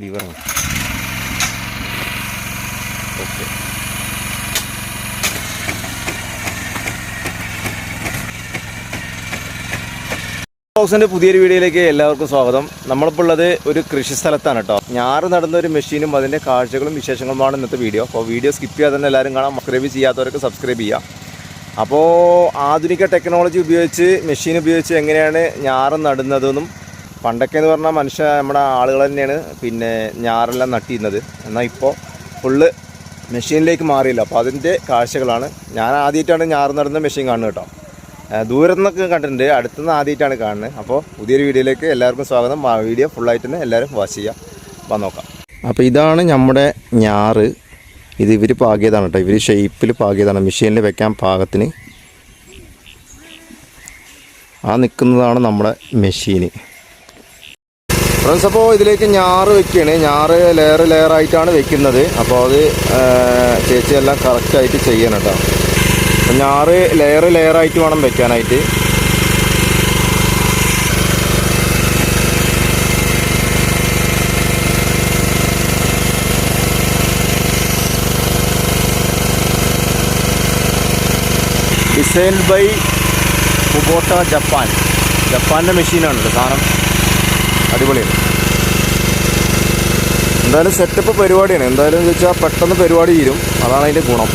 ലിവറാണ് okay ഹൗസിന്റെ പുതിയൊരു വീഡിയോയിലേക്ക് എല്ലാവർക്കും സ്വാഗതം. നമ്മളിപ്പോൾ ഉള്ളത് ഒരു കൃഷി സ്ഥലത്താണ് കേട്ടോ. ഞാറ് നടന്ന ഒരു മെഷീനും അതിന്റെ കാഴ്ചകളും വിശേഷങ്ങളുമാണ് ഇന്നത്തെ വീഡിയോ. അപ്പോൾ വീഡിയോ സ്കിപ്പ് ചെയ്യാതെ തന്നെ എല്ലാവരും കാണാം. സബ്സ്ക്രൈബ് ചെയ്യാത്തവർക്ക് സബ്സ്ക്രൈബ് ചെയ്യാം. അപ്പോൾ ആധുനിക ടെക്നോളജി ഉപയോഗിച്ച് മെഷീൻ ഉപയോഗിച്ച് എങ്ങനെയാണ് ഞാറ് നടുന്നതെന്നും പണ്ടൊക്കെ എന്ന് പറഞ്ഞാൽ മനുഷ്യ നമ്മുടെ ആളുകൾ തന്നെയാണ് പിന്നെ ഞാറെല്ലാം നട്ടിരുന്നത്. എന്നാൽ ഇപ്പോൾ ഫുള്ള് മെഷീനിലേക്ക് മാറിയില്ല. അപ്പോൾ അതിന്റെ കാഴ്ചകളാണ്. ഞാൻ ആദ്യമായിട്ടാണ് ഞാറ് നടന്ന മെഷീൻ കാണുന്നത് കേട്ടോ. ദൂരം നിന്നൊക്കെ കണ്ടിട്ടുണ്ട്. അടുത്തുനിന്ന് ആദ്യമായിട്ടാണ് കാണുന്നത്. അപ്പോൾ പുതിയൊരു വീഡിയോയിലേക്ക് എല്ലാവർക്കും സ്വാഗതം. ആ വീഡിയോ ഫുള്ളായിട്ട് തന്നെ എല്ലാവരും വാച്ച് ചെയ്യുക വന്ന് നോക്കാം. അപ്പോൾ ഇതാണ് നമ്മുടെ ഞാറ്. ഇത് ഇവർ പാകിയതാണ് കേട്ടോ. ഇവർ ഷേപ്പിൽ പാകിയതാണ്. മെഷീനിൽ വെക്കാൻ പാകത്തിന്. ആ നിൽക്കുന്നതാണ് നമ്മുടെ മെഷീന്. ഫ്രണ്ട്സ് അപ്പോൾ ഇതിലേക്ക് ഞാറ് വെക്കുകയാണ്. ഞാറ് ലെയർ ലെയർ ആയിട്ടാണ് വെക്കുന്നത്. അപ്പോൾ അത് ചേച്ചി എല്ലാം കറക്റ്റായിട്ട് ചെയ്യണം കേട്ടോ. ഞാറ് ലെയർ ലെയർ ആയിട്ട് വേണം വെക്കാനായിട്ട്. ഡിസൈൻ ബൈ കുബോട്ട ജപ്പാൻ ജപ്പാന്റെ മെഷീനാണ് കേട്ടോ സാധനം. അടിപൊളിയാണ്. എന്തായാലും സെറ്റപ്പ് പരിപാടിയാണ്. എന്തായാലും വെച്ചാൽ പെട്ടെന്ന് പരിപാടി തീരും. അതാണ് അതിന്റെ ഗുണം.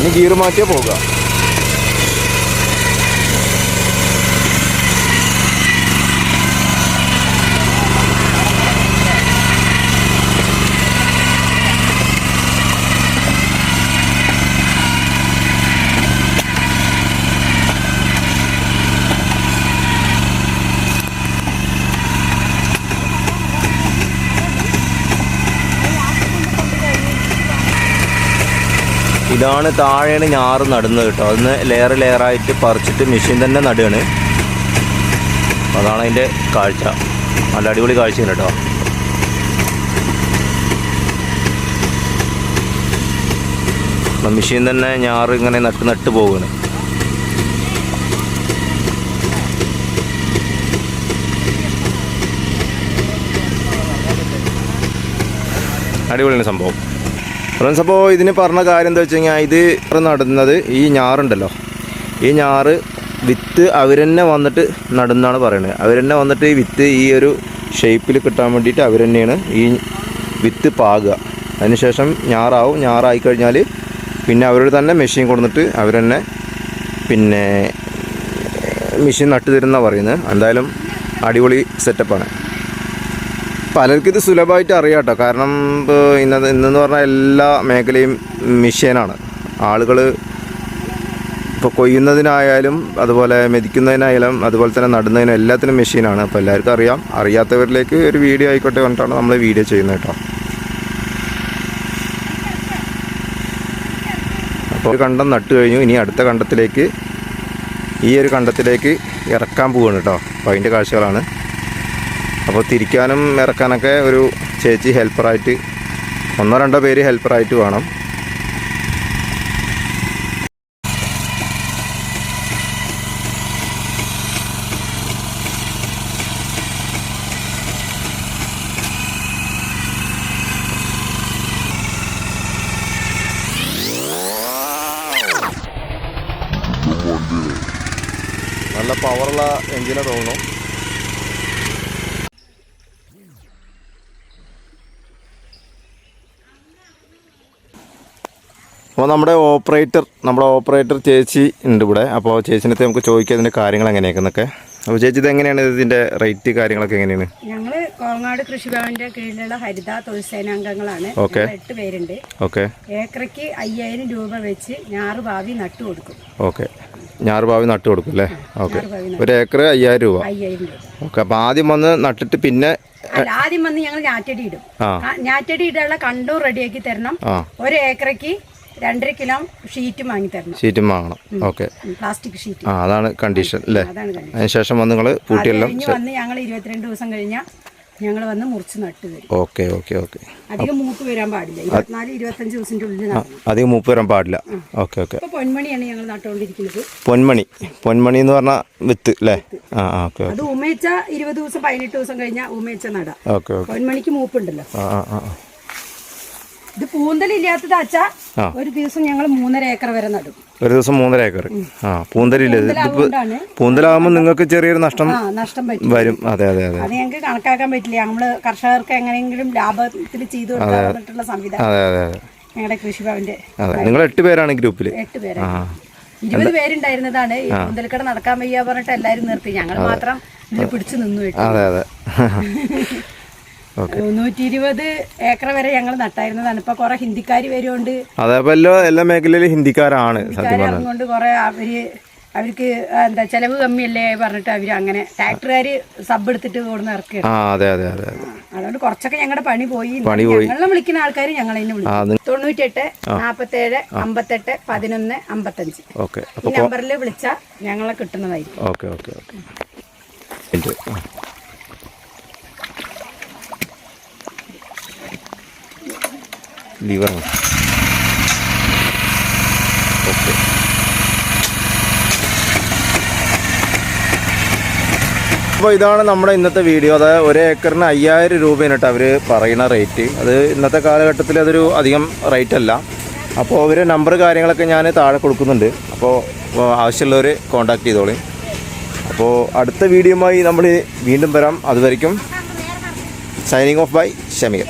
ഇനി ഗീർ മാറ്റിയാൽ പോകുക ഇതാണ് താഴെയാണ് ഞാറ് നടുന്നത് കേട്ടോ. അതിന് ലെയർ ലെയറായിട്ട് പറിച്ചിട്ട് മെഷീൻ തന്നെ നടുകയാണ്. അതാണ് അതിന്റെ കാഴ്ച. നല്ല അടിപൊളി കാഴ്ചയാണ് കേട്ടോ. മെഷീൻ തന്നെ ഞാറ് ഇങ്ങനെ നട്ട് നട്ട് പോവുകയാണ്. അടിപൊളിയാണ് സംഭവം. ഫ്രണ്ട്സ് അപ്പോൾ ഇതിന് പറഞ്ഞ കാര്യം എന്താ വെച്ച് കഴിഞ്ഞാൽ ഇത് നടുന്നത് ഈ ഞാറുണ്ടല്ലോ. ഈ ഞാറ് വിത്ത് അവരെന്നെ വന്നിട്ട് നടുന്നാണ് പറയുന്നത് അവരെന്നെ വന്നിട്ട് ഈ വിത്ത് ഈ ഒരു ഷേപ്പിൽ കിട്ടാൻ വേണ്ടിയിട്ട് അവർ തന്നെയാണ് ഈ വിത്ത് പാകുക. അതിനുശേഷം ഞാറാവും. ഞാറായി കഴിഞ്ഞാൽ പിന്നെ അവരോട് തന്നെ മെഷീൻ കൊടുത്തിട്ട് അവരെന്നെ പിന്നെ മെഷീൻ നട്ടു തരുന്ന പറയുന്നത്. എന്തായാലും അടിപൊളി സെറ്റപ്പാണ് പലർക്കും ഇത് സുലഭമായിട്ട് അറിയാം കേട്ടോ കാരണം ഇന്നത് ഇന്നെന്ന് പറഞ്ഞാൽ എല്ലാ മേഖലയും മിഷീനാണ് ആളുകൾ ഇപ്പോൾ കൊയ്യുന്നതിനായാലും അതുപോലെ മെതിക്കുന്നതിനായാലും അതുപോലെ തന്നെ നടുന്നതിനും എല്ലാത്തിനും മെഷീനാണ്. അപ്പോൾ എല്ലാവർക്കും അറിയാം. അറിയാത്തവരിലേക്ക് ഒരു വീഡിയോ ആയിക്കോട്ടെ കൊണ്ടാണ് നമ്മൾ വീഡിയോ ചെയ്യുന്നത് കേട്ടോ. അപ്പോൾ ഒരു കണ്ടം നട്ട് കഴിഞ്ഞു. ഇനി അടുത്ത കണ്ടത്തിലേക്ക് ഈ ഒരു കണ്ടത്തിലേക്ക് ഇറക്കാൻ പോവുകയാണ് കേട്ടോ. അപ്പോൾ അതിന്റെ കാഴ്ചകളാണ്. അപ്പോൾ തിരിക്കാനും ഇറക്കാനൊക്കെ ഒരു ചേച്ചി ഹെൽപ്പറായിട്ട് ഒന്നോ രണ്ടോ പേര് ഹെൽപ്പറായിട്ട് വേണം. നല്ല പവറുള്ള എഞ്ചിനെ തോന്നുന്നു. അപ്പോൾ നമ്മുടെ ഓപ്പറേറ്റർ നമ്മുടെ ഓപ്പറേറ്റർ ചേച്ചി ഉണ്ട് ഇവിടെ. അപ്പോൾ ചേച്ചിനത്തെ നമുക്ക് ചോദിക്കാം ഇതിന്റെ കാര്യങ്ങൾ എങ്ങനെയൊക്കെന്നൊക്കെ അപ്പോൾ ചേച്ചി ഇത് എങ്ങനെയാണ് ഇതിന്റെ റേറ്റ് കാര്യങ്ങളൊക്കെ എങ്ങനെയാണ്? ഞങ്ങൾ കോങ്ങാട് കൃഷിഭവന്റെ കീഴിലുള്ള ഹരിത തൊഴിൽ സേനാംഗങ്ങളാണ് ഓക്കേ. എട്ട് പേരുണ്ട്. ഓക്കെ. ഏക്കറയ്ക്ക് അയ്യായിരം രൂപ വെച്ച് ഞാറ് ഭാവി നട്ടു കൊടുക്കും. ഓക്കെ. ഞാറ് ഭാവി നട്ടു കൊടുക്കും അല്ലേ? ഓക്കെ. ഒരു ഏക്കർ അയ്യായിരം രൂപ. അയ്യായിരം രൂപ. ഓക്കെ. അപ്പോൾ ആദ്യം വന്ന് നട്ടിട്ട് പിന്നെ ആദ്യം വന്ന് ഞങ്ങൾ ഞാറ്റടി ഇടും. ഞാറ്റടി ഇടാനുള്ള കണ്ടൂർ റെഡിയാക്കി തരണം. ഒരു ഏക്കറയ്ക്ക് രണ്ടര കിലോ ഷീറ്റ് വാങ്ങി തരണം. ഷീറ്റും വാങ്ങണം. ഓക്കെ. Plastic sheet. ആ അതാണ് കണ്ടീഷൻ അല്ലേ അതിനുശേഷം അതിന് ശേഷം വന്ന് നിങ്ങൾ പൂട്ടിയെല്ലാം വന്ന് ഞങ്ങൾ ഇരുപത്തിരണ്ട് ദിവസം കഴിഞ്ഞാൽ ഞങ്ങൾ വന്ന് മുറിച്ച് നട്ട് തരും. Okay okay okay. അധികം മൂപ്പ് വരാൻ പാടില്ല. ഇരുപത്തിനാല് ഇരുപത്തഞ്ച് ദിവസത്തിന്റെ ഉള്ളിൽ അധികം മൂപ്പ് വരാൻ പാടില്ല. Okay okay. പൊന്മണിയാണ് ഞങ്ങൾ നട്ടുകൊണ്ടിരിക്കുന്നത്. പൊന്മണി. പൊന്മണി എന്ന് പറഞ്ഞാൽ വിത്ത് അല്ലേ ആ ഓക്കെ അത് ഉമേച്ച ഇരുപത് ദിവസം പതിനെട്ട് ദിവസം കഴിഞ്ഞാൽ ഉമേച്ച നടാം. ഓക്കെ പൊന്മണിക്ക് മൂപ്പുണ്ടല്ലോ. ആ ആ. ഇത് പൂന്തലില്ലാത്തത് അച്ഛാ ഒരു ദിവസം ഞങ്ങൾ മൂന്നര ഏക്കർ വരെ നടും. ഒരു ദിവസം മൂന്നര ഏക്കർ. ആ പൂന്തലില്ല. പൂന്തലാകുമ്പോൾ നിങ്ങൾക്ക് ചെറിയൊരു നഷ്ടം നഷ്ടം വരും. അതെ അതെ അതെ. അത് ഞങ്ങൾക്ക് കണക്കാക്കാൻ പറ്റില്ല. നമ്മൾ കർഷകർക്ക് എങ്ങനെയെങ്കിലും ലാഭത്തിൽ ചെയ്തു സംവിധാനം. അതെ അതെ അതെ. ഞങ്ങളുടെ കൃഷിഭവന്റെ അതെ. നിങ്ങൾ എട്ട് പേരാണ് ഗ്രൂപ്പിൽ എട്ട് പേരാണ്. ഇരുപത് പേരുണ്ടായിരുന്നതാണ്. ഈ പൂന്തലിക്കട നടക്കാൻ വയ്യ പറഞ്ഞിട്ട് എല്ലാരും നിർത്തി. ഞങ്ങൾ മാത്രം പിടിച്ചു നിന്നു അതെ അതെ. ഓക്കെ. നൂറ്റി ഇരുപത് ഏക്കർ വരെ ഞങ്ങൾ നട്ടായിരുന്നതാണ്. ഇപ്പൊ കുറെ ഹിന്ദിക്കാർ വരുകൊണ്ട് അതേപോലെ എല്ലാ മേഖലയിലും ഹിന്ദിക്കാരാണ് ഇറങ്ങുകൊണ്ട് കുറെ അവർ അവർക്ക് എന്താ ചെലവ് കമ്മിയല്ലേ പറഞ്ഞിട്ട് അവർ അങ്ങനെ ട്രാക്ടറുകാര് സബ് എടുത്തിട്ട് ഓടുന്ന ഇറക്കുക അതുകൊണ്ട് കുറച്ചൊക്കെ ഞങ്ങളുടെ പണി പോയി. ഞങ്ങളെ വിളിക്കുന്ന ആൾക്കാർ ഞങ്ങൾ തന്നെ എട്ട് വിളിക്കും ഏഴ് തൊണ്ണൂറ്റെട്ട് നാപ്പത്തേഴ് അമ്പത്തെട്ട് പതിനൊന്ന് അമ്പത്തഞ്ച്. ഓക്കെ. ഈ നമ്പറിൽ വിളിച്ചാൽ ഞങ്ങളെ കിട്ടുന്നതായിരിക്കും. Okay okay okay. Liver okay. അപ്പോൾ ഇതാണ് നമ്മുടെ ഇന്നത്തെ വീഡിയോ. അതായത് ഒരു ഏക്കറിന് അയ്യായിരം രൂപയാണ് കേട്ടോ അവർ പറയുന്ന റേറ്റ്. അത് ഇന്നത്തെ കാലഘട്ടത്തിൽ അതൊരു അധികം റേറ്റ് അല്ല. അപ്പോൾ അവർ നമ്പർ കാര്യങ്ങളൊക്കെ ഞാൻ താഴെ കൊടുക്കുന്നുണ്ട്. അപ്പോൾ ആവശ്യമുള്ളവർ കോൺടാക്ട് ചെയ്തോളി. അപ്പോൾ അടുത്ത വീഡിയോയുമായി നമ്മൾ വീണ്ടും വരാം. അതുവരയ്ക്കും സൈനിങ് ഓഫ് ബൈ ഷമീർ.